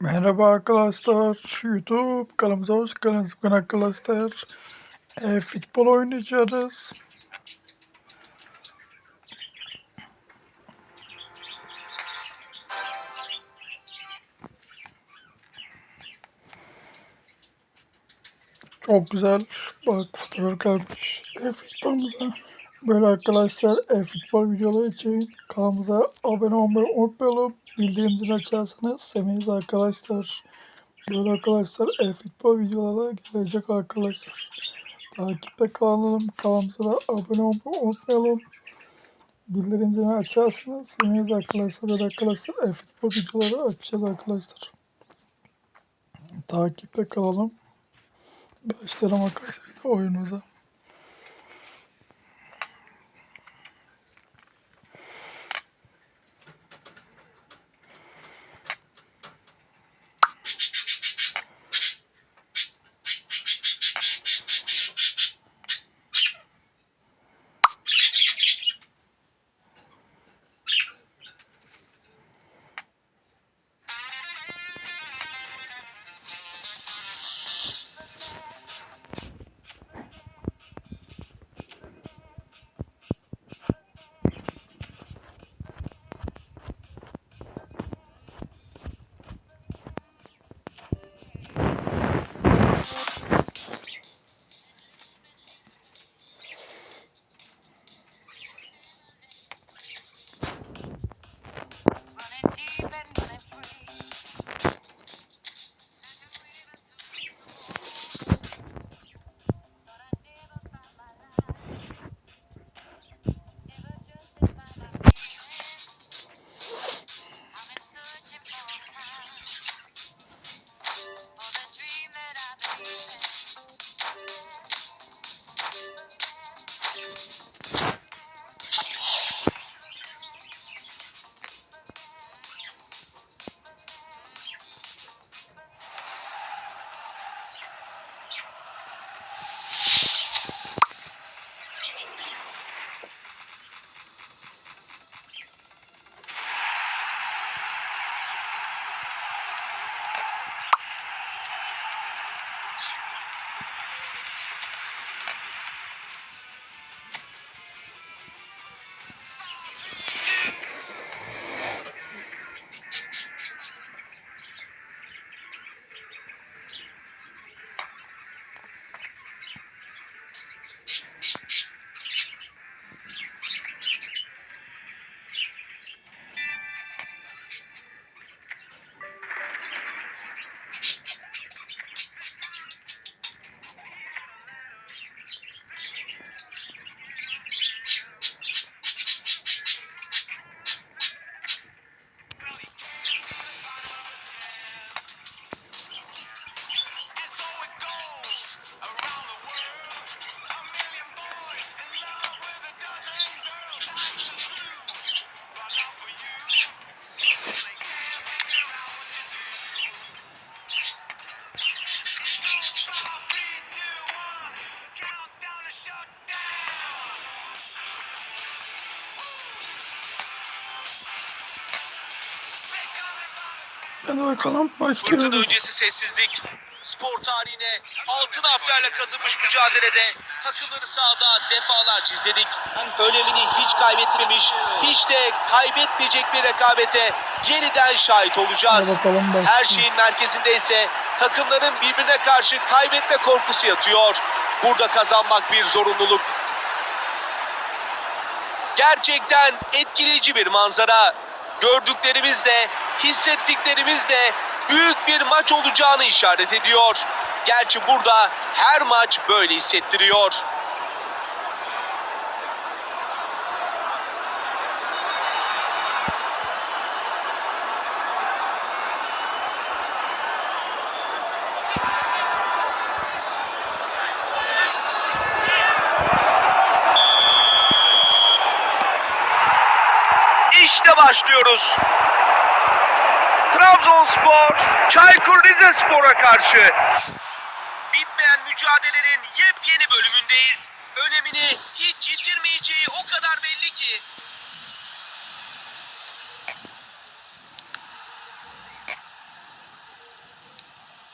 Merhaba arkadaşlar. YouTube kanalımıza hoş geldiniz. Bugün arkadaşlar e, futbol oynayacağız. Çok güzel. Bak fotoğraf kalmış. E, futbolumuza. Böyle arkadaşlar e, futbol videoları için kanalımıza abone olmayı unutmayalım. Bildirim zilini açarsanız seviniz arkadaşlar. Böyle arkadaşlar e, futbol videoları gelecek arkadaşlar. Takipte kalalım. Kanalımıza da abone olmayı unutmayalım. Bildirim zilini açarsanız seviniz arkadaşlar. Böyle arkadaşlar e, futbol videoları açacağız arkadaşlar. Takipte kalalım. Başlayalım arkadaşlar oyunumuza. Hadi bakalım Fırtına öncesi sessizlik. Spor tarihine altın harflerle kazınmış mücadelede takımları sahada defalarca izledik. Önemini hiç kaybetmemiş, hiç de kaybetmeyecek bir rekabete yeniden şahit olacağız. Her şeyin merkezinde ise takımların birbirine karşı kaybetme korkusu yatıyor. Burada kazanmak bir zorunluluk. Gerçekten etkileyici bir manzara. Gördüklerimiz de, hissettiklerimiz de büyük bir maç olacağını işaret ediyor. Gerçi burada her maç böyle hissettiriyor. Başlıyoruz. Trabzonspor, Çaykur Rizespor'a karşı. Bitmeyen mücadelenin yepyeni bölümündeyiz. Önemini hiç yitirmeyeceği o kadar belli ki.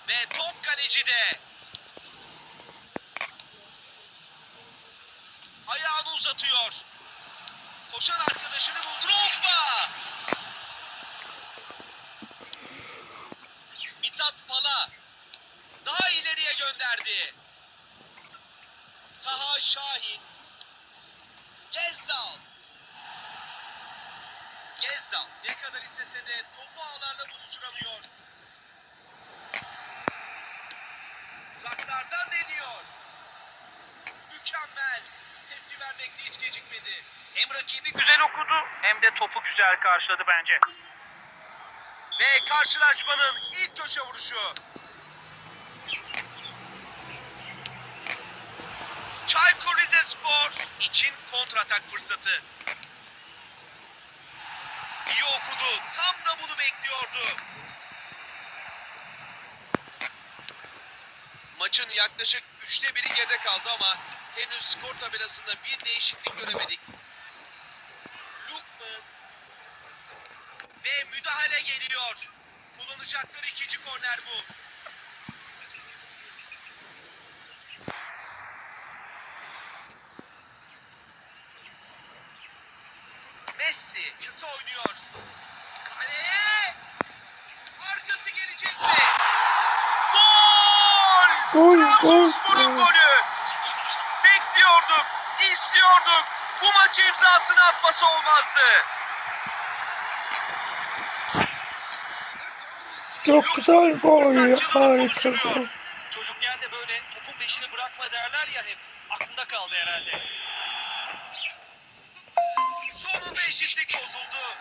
Ve top kalecide. Ayağını uzatıyor. Koşan arkadaşını buldu. Drogba. Mithat Pala. Daha ileriye gönderdi. Taha Şahin. Gezzal. Gezzal ne kadar istese de topu ağlarla buluşturamıyor. Uzaklardan deniyor. Mükemmel. Tepki vermekte hiç gecikmedi. Hem rakibi güzel okudu hem de topu güzel karşıladı bence. Ve karşılaşmanın ilk köşe vuruşu. Çaykur Rizespor için kontratak fırsatı. İyi okudu. Tam da bunu bekliyordu. Maçın yaklaşık üçte biri geride kaldı ama henüz skor tabelasında bir değişiklik göremedik. Lukman ve müdahale geliyor. Kullanacakları ikinci korner bu. Messi kısa oynuyor. Kaleye! Arkası gelecek mi? Gol! Gol, Trabzonspor'un gol. golü. Bekliyorduk, istiyorduk. Bu maçı imzasını atması olmazdı. Çok güzel gol. Saççılığını Harika. Çocukken de böyle topun peşini bırakma derler ya hep. Aklında kaldı herhalde. Sonunda eşitlik bozuldu.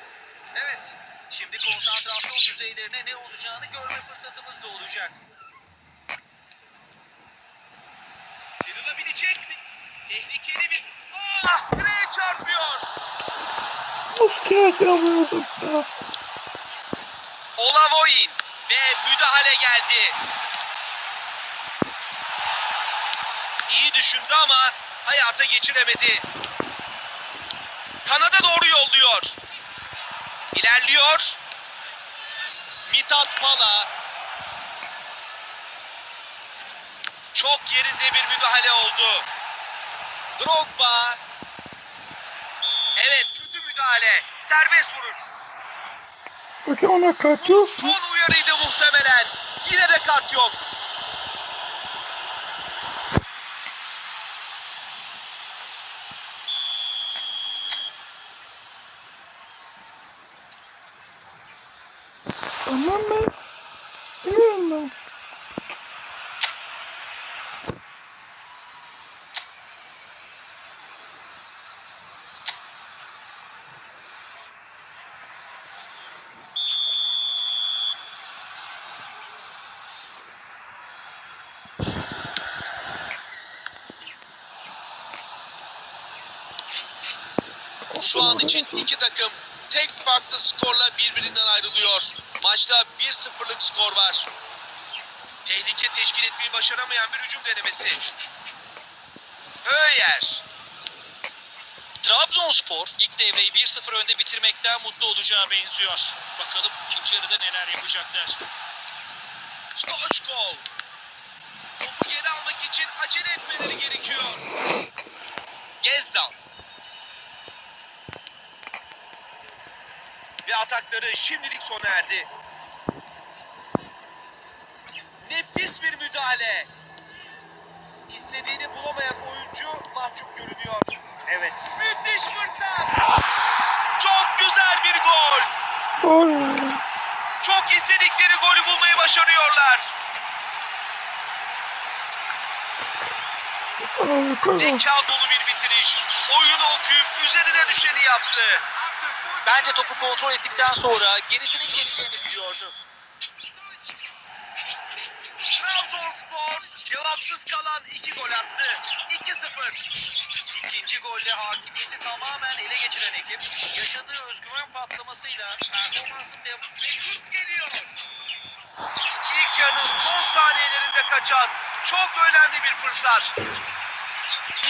Evet. Şimdi konsantrasyon düzeylerine ne olacağını görme fırsatımız da olacak. Sıyrılabilecek mi? Tehlikeli bir... Ah! Direğe çarpıyor. Nasıl yapıyorduk ya? Olavoyin ve müdahale geldi. İyi düşündü ama hayata geçiremedi. Kanada doğru yolluyor. İlerliyor. Mithat Pala. Çok yerinde bir müdahale oldu. Drogba. Evet kötü müdahale. Serbest vuruş. Peki ona kart yok mu? Son uyarıydı muhtemelen. Yine de kart yok. Tamam mı? Şu an için iki takım tek farklı skorla birbirinden ayrılıyor. Maçta 1-0'lık skor var. Tehlike teşkil etmeyi başaramayan bir hücum denemesi. Öyer. Trabzonspor ilk devreyi 1-0 önde bitirmekten mutlu olacağı benziyor. Bakalım ikinci yarıda neler yapacaklar. Stoichkov. Topu geri almak için acele etmeleri gerekiyor. Gezzal. Ve atakları şimdilik sona erdi. Nefis bir müdahale. İstediğini bulamayan oyuncu mahcup görünüyor. Evet. Müthiş fırsat. Çok güzel bir gol. Gol. Çok istedikleri golü bulmayı başarıyorlar. Zeka dolu bir bitiriş. Oyunu okuyup üzerine düşeni yaptı. Bence topu kontrol ettikten sonra gerisinin geleceğini biliyordu. Trabzonspor cevapsız kalan iki gol attı. 2-0. İkinci golle hakimiyeti tamamen ele geçiren ekip yaşadığı özgüven patlamasıyla performansın dev Ve geliyor. İlk yarının son saniyelerinde kaçan çok önemli bir fırsat.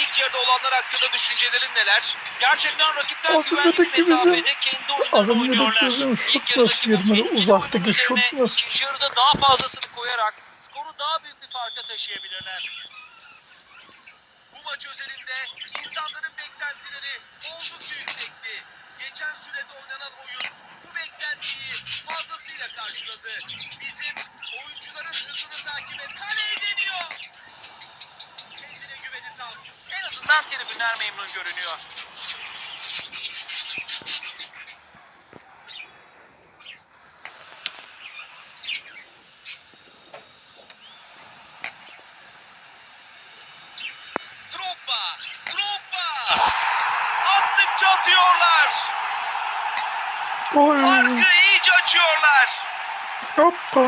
İlk yarıda olanlar hakkında düşüncelerin neler? Gerçekten rakipten Az güvenli bir mesafede kendi oyunlarını oynuyorlar. İlk yarıdaki bu etkili Uzaktaki şut nasıl? ikinci yarıda daha fazlasını koyarak skoru daha büyük bir farka taşıyabilirler. Bu maç özelinde insanların beklentileri oldukça yüksekti. Geçen sürede oynanan oyun bu beklentiyi fazlasıyla karşıladı. Bizim oyuncuların hızını takip et. Kaleyi deniyor. Azından tribünler memnun görünüyor. Drogba, Drogba. Attıkça atıyorlar. Oy. Farkı iyice açıyorlar. Hoppa.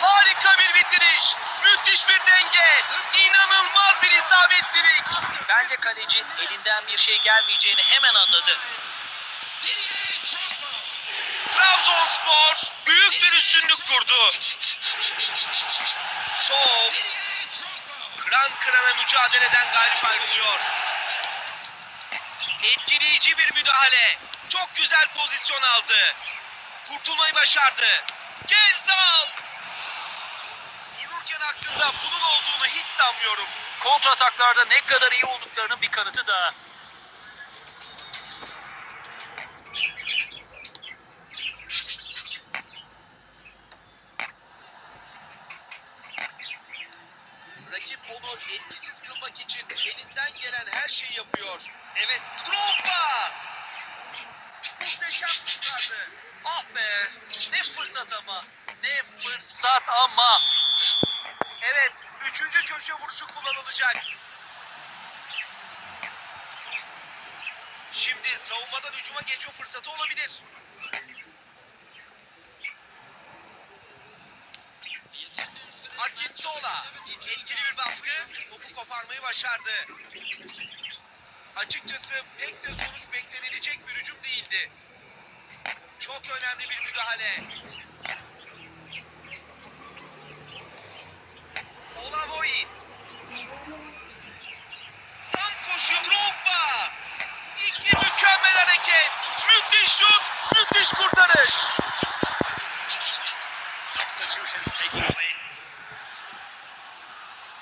Harika bir bitiriş. Müthiş bir denge. İnanılmaz bir isabetlilik. Bence kaleci elinden bir şey gelmeyeceğini hemen anladı. Trabzonspor büyük bir üstünlük kurdu. Sol kıran kırana mücadeleden galip ayrılıyor. Etkileyici bir müdahale. Çok güzel pozisyon aldı. Kurtulmayı başardı. Gezzal! Aklında bunun olduğunu hiç sanmıyorum. Kontrataklarda ne kadar iyi olduklarının bir kanıtı daha. Rakip onu etkisiz kılmak için elinden gelen her şeyi yapıyor. Evet, Drogba! Muhteşem kurtardı. Ah be ne fırsat ama. Ne fırsat ama. Köşe vuruşu kullanılacak. Şimdi savunmadan hücuma geçme fırsatı olabilir. Akintola etkili bir baskı, topu koparmayı başardı. Açıkçası pek de sonuç beklenilecek bir hücum değildi. Çok önemli bir müdahale. Olavoyin. Tam koşuyor Drogba. İki mükemmel hareket. Müthiş şut, müthiş kurtarış.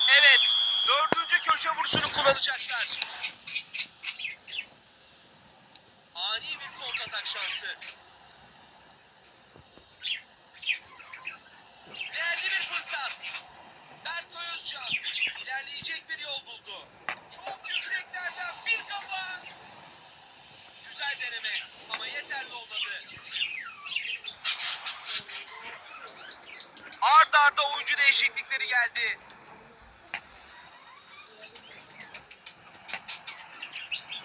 Evet, dördüncü köşe vuruşunu kullanacaklar. Ani bir kontratak şansı. Değerli bir fırsat. Berko Özcan ilerleyecek bir yol buldu. Çok yükseklerden bir kafa. Güzel deneme ama yeterli olmadı. Ard arda oyuncu değişiklikleri geldi.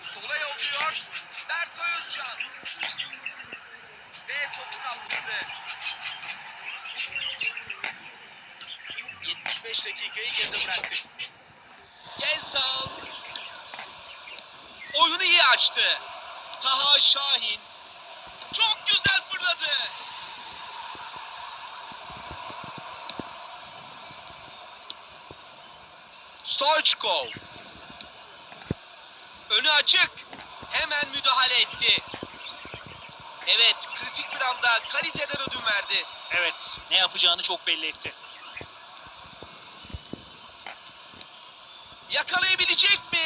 Sola yolluyor. Berko Özcan. Ve topu kaptırdı. 75 dakikayı geride bıraktık. Gensal. Oyunu iyi açtı. Taha Şahin. Çok güzel fırladı. Stoichkov. Önü açık. Hemen müdahale etti. Evet, kritik bir anda kaliteden ödün verdi. Evet ne yapacağını çok belli etti. Yakalayabilecek mi?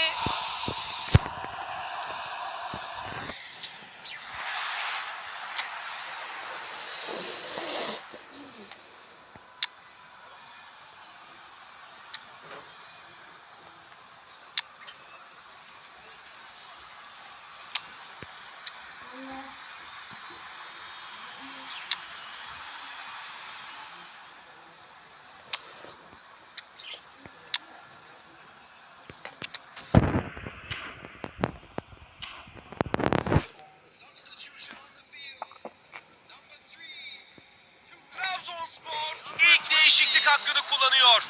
İlk değişiklik hakkını kullanıyor.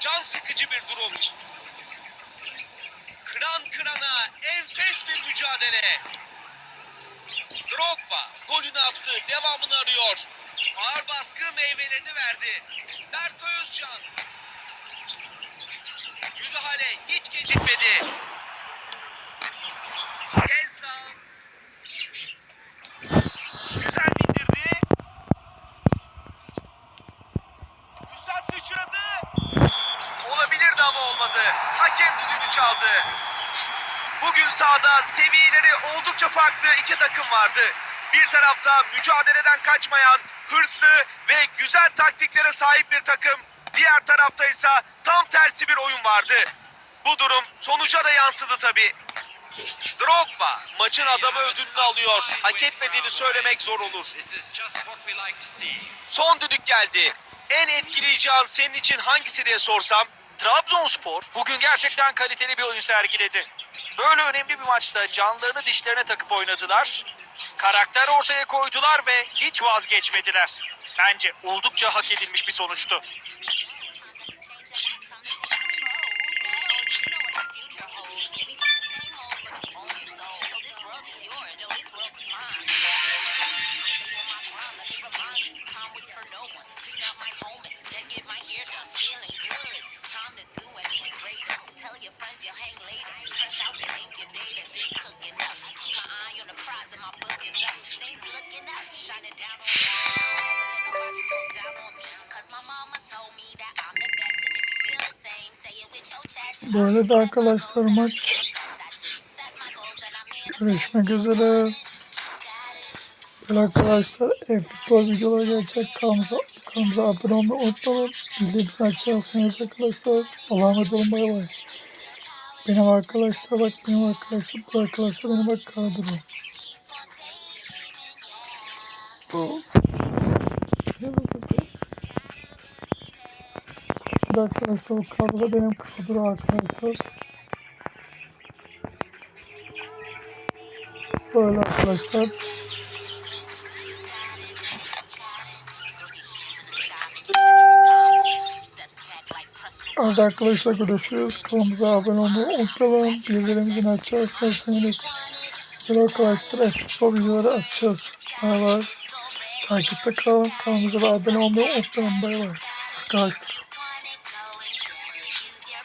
Can sıkıcı bir durum. Kıran kırana enfes bir mücadele. Drogba golünü attı. Devamını arıyor. Ağır baskı meyvelerini verdi. Berkay Özcan. Müdahale hiç gecikmedi. Olmadı. Hakem düdüğünü çaldı. Bugün sahada seviyeleri oldukça farklı iki takım vardı. Bir tarafta mücadeleden kaçmayan, hırslı ve güzel taktiklere sahip bir takım. Diğer tarafta ise tam tersi bir oyun vardı. Bu durum sonuca da yansıdı tabii. Drogba maçın adamı ödülünü alıyor. Hak etmediğini söylemek zor olur. Son düdük geldi. En etkileyici an senin için hangisi diye sorsam Trabzonspor bugün gerçekten kaliteli bir oyun sergiledi. Böyle önemli bir maçta canlarını dişlerine takıp oynadılar. Karakter ortaya koydular ve hiç vazgeçmediler. Bence oldukça hak edilmiş bir sonuçtu. Böyle de arkadaşlar maç. Görüşmek üzere. Böyle arkadaşlar e-futbol videoları gelecek. Kanalımıza, kanalımıza abone olmayı unutmayın. Bildiğimizi açarsanız arkadaşlar. Allah'a emanet olun bay bay. Benim arkadaşlar bak benim arkadaşlar bu arkadaşlar benim bak kadro. Arkadaşlar bu kadro benim kadro arkadaşlar. Böyle arkadaşlar. Hadi arkadaşlar görüşürüz. Kanalımıza abone olmayı unutmayalım. Bildirimleri açarsanız. Böyle arkadaşlar futbol videoları açacağız. Bay bay. Takipte kalın. Kanalımıza abone olmayı unutmayın. Bay bay. Arkadaşlar.